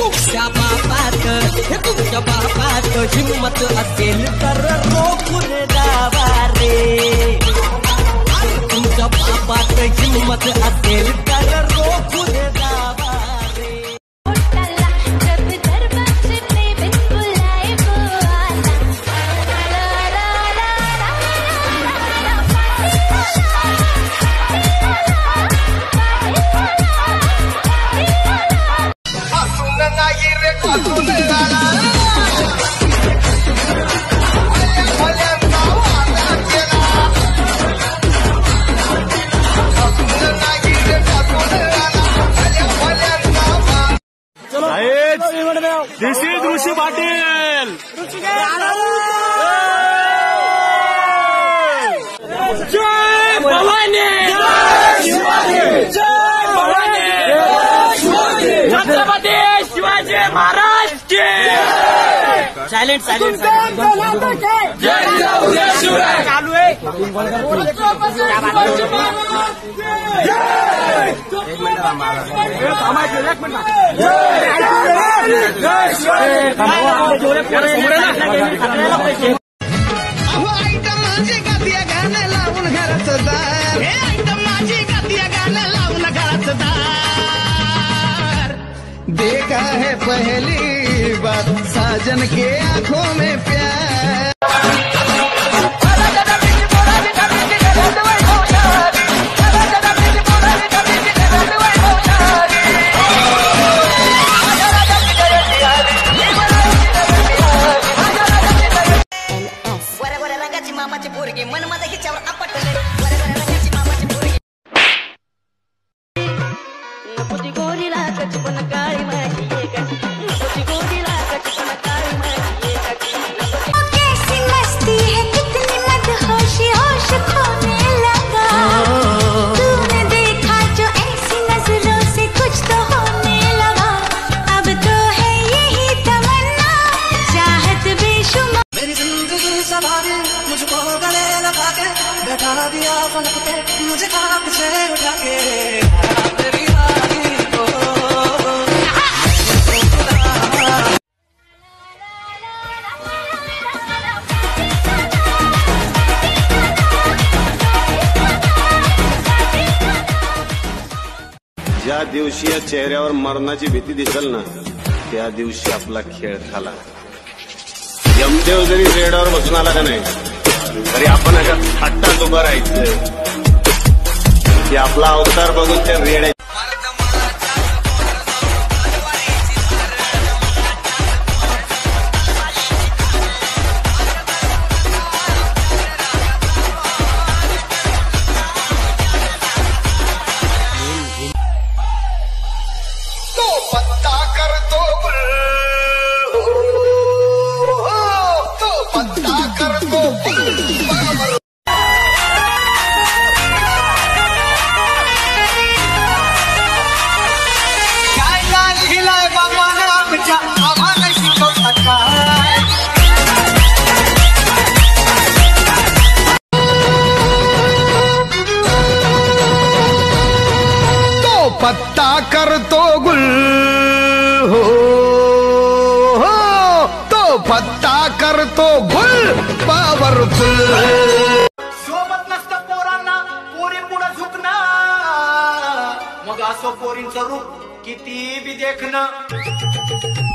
तुमच्या बापात हे तुमच्या बापात हिंमत असेल तर रोखून जावा रे. तुमच्या बापात हिंमत इज़ ऋषी पाटील जय भवानी जय भवानी छत्रपती शिवाजी महाराज की सायलेंट सायलेंट जय दार देखा है पहली बार साजन के आँखों में प्यार। के बैठा दिया पलक पे, मुझे खाक से उठा के। तेरी वाली को ज्या दिवशी या चेहऱ्यावर मरणाची भीती दिसेल ना, त्या दिवशी आपला खेळ झाला यमदेव जरी रेडावर बसून आला का नाही तरी आपण अशा हट्टात उभं राहायचं. की आपला अवतार बघून त्या रेड्या पत्ता कर तो गुल हो हो। तो पत्ता कर तो गुल पावरफुल। असो पोरींचं रूप किती बी देखणं.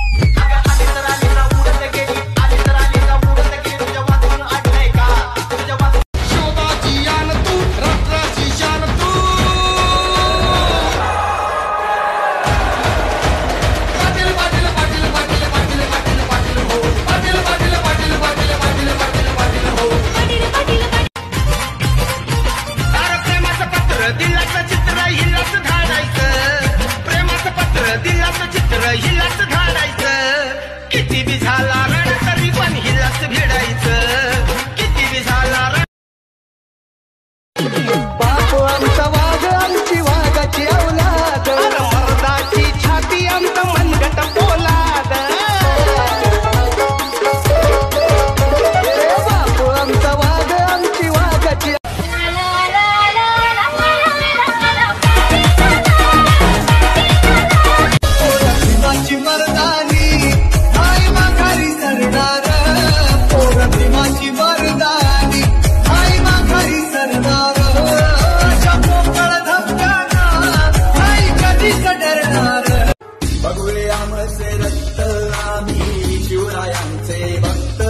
राजायांचे भक्त।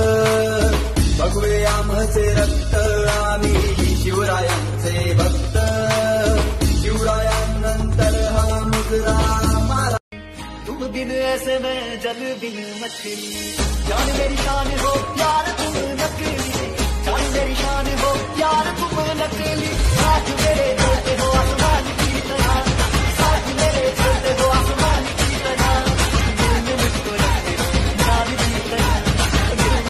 भगवे आमचे रक्त आम्ही शिवरायांचे भक्त। शिवरायांनंतर हा मुजरा मारा तुम बिन ऐसे में, जल बिन मछली। जान मेरी शान हो, प्यार तुम नकली। जान मेरी शान हो, प्यार तुम नकली।